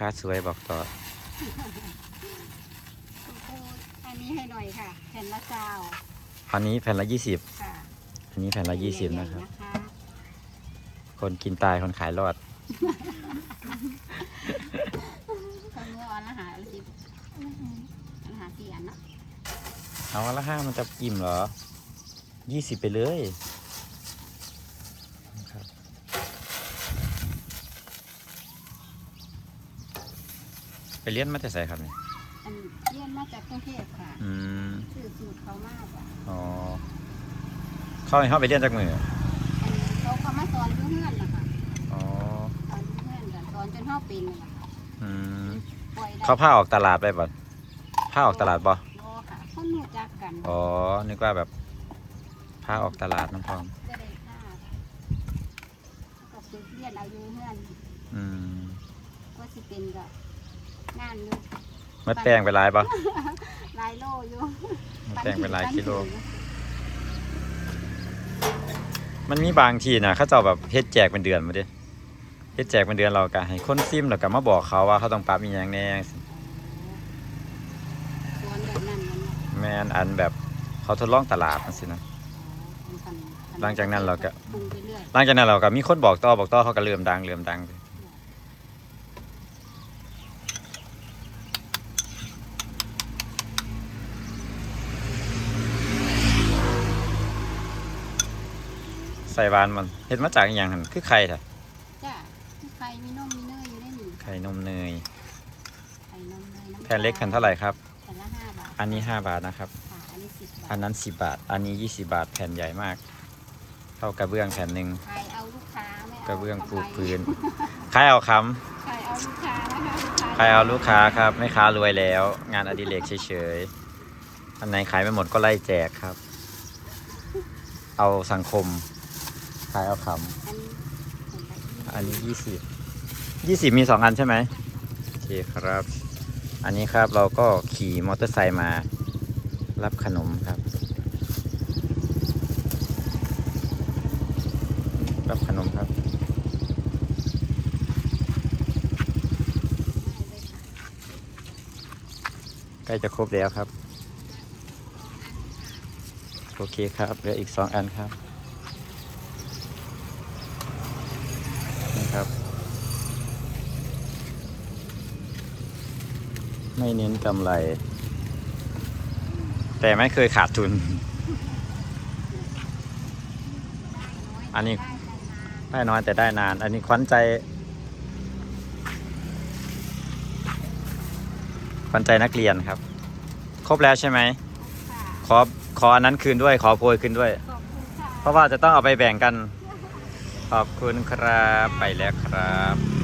ค้าสวยบอกต่อคุณครูอันนี้ให้หน่อยค่ะ แผ่นละเจ้าอันนี้แผ่นละยี่สิบค่ะอันนี้แผ่นละยี่สิบใหญ่ๆนะครับนะคะคนกินตายคนขายรอดคนเมื่อวันละหาสิบอันหาสี่อันเนาะเอาวันละห้ามันจะอิ่มเหรอยี่สิบไปเลยนะครับ ไปเรียนมาแต่ใส่ครับเนี่ยอันเรียนมาจากกรุงเทพค่ะอืมสื่อสูตรเขามากอะอ๋อเข้าให้เข้าไปเรียนจากมืออันเขาเขามาสอนอยุ่เงื่อนนะคะอ๋อสอนอยุ่เงื่อนกันสอนจนเท่าปีนเลยค่ะอืมปล่อยได้เขาผ้าออกตลาดไปบ่ผ้าออกตลาดบ่โลค่ะคนรู้จักกันอ๋อนึกว่าแบบผ้าออกตลาดน้ำพองจะได้ค่าก็ฝึกเรียนเอาอยู่เงื่อนอืม ก็สิเป็นก็ งานอยู่มัดแป้งไปหลายบ่หลายโลอยู่มัดแป้งไปหลายกิโล มันมีบางทีนะเขาเจ้าแบบเฮ็ดแจกเป็นเดือนมาดิเฮ็ดแจกเป็นเดือนเราก็ให้คนซิมแล้วก็มาบอกเขาว่าเขาต้องปรับอีหยังแหน่สวนแบบนั้นมันเนี่ยแม่นอันแบบเขาทดลองตลาดจังซี่นะอ๋อเป็นพันหลังจากนั้นเราก็ ปรุงไปเรื่อย หลังจากนั้นเราก็มีคนบอกต่อบอกต่อเขาก็เริ่มดังเริ่มดังไปใส่หวานมันเฮ็ดมาจากอหย่างหั่นคือไข่แท้จ้ะไข่มีนมมีเนยอยู่ได้หนึ่งไข่นมเนยไข่นมเนยน้ำแผ่นเล็กแผ่นเท่าไหร่ครับ แผ่นละห้าบาทอันนี้ 5 บาทนะครับ ค่ะอันนี้สิบบาอัทนนั้น 10 บาท อันนี้ 20 บาทแผ่นใหญ่มาก เท่ากระเบื้องแผ่นหนึ่งใครเอาลูกค้าไม่เอากระเบื้องปูกำไรพื้นใครเอาคใครเอาลูกค้านะคะลูกำใครเอาลูกค้าครับไม่ค้ารวยแล้ว งานอดิเรกเฉยๆอันไหนขายไม่หมดก็ไล่แจกครับ เอาสังคม ขายเอาคอันนี้แผ่นละยี่สิบำอันนี้20 20มี2อันใช่ไหมโอเคครับ อันนี้ครับเราก็ขี่มอเตอร์ไซค์มารับขนมครับ รับขนมครับ ใกล้จะครบแล้วครับ โอเคครับเหลืออีกสองอันครับ ครับ ไม่เน้นกำไร แต่ไม่เคยขาดทุน อันนี้ได้น้อยแต่ได้นาน อันนี้ควันใจควันใจนักเรียนครับ ครบแล้วใช่ไหมค่ะขอขออันนั้นคืนด้วย ขอโพยคืนด้วยขอบคุณค่ะเพราะว่าจะต้องเอาไปแบ่งกัน ขอบคุณครับ ไปแล้วครับ